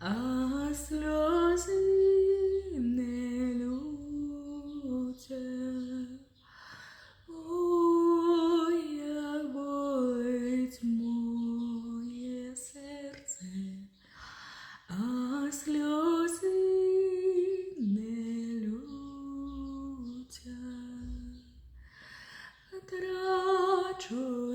а сльози не лютять. Ой, серце, а сльози не лютять. Трачу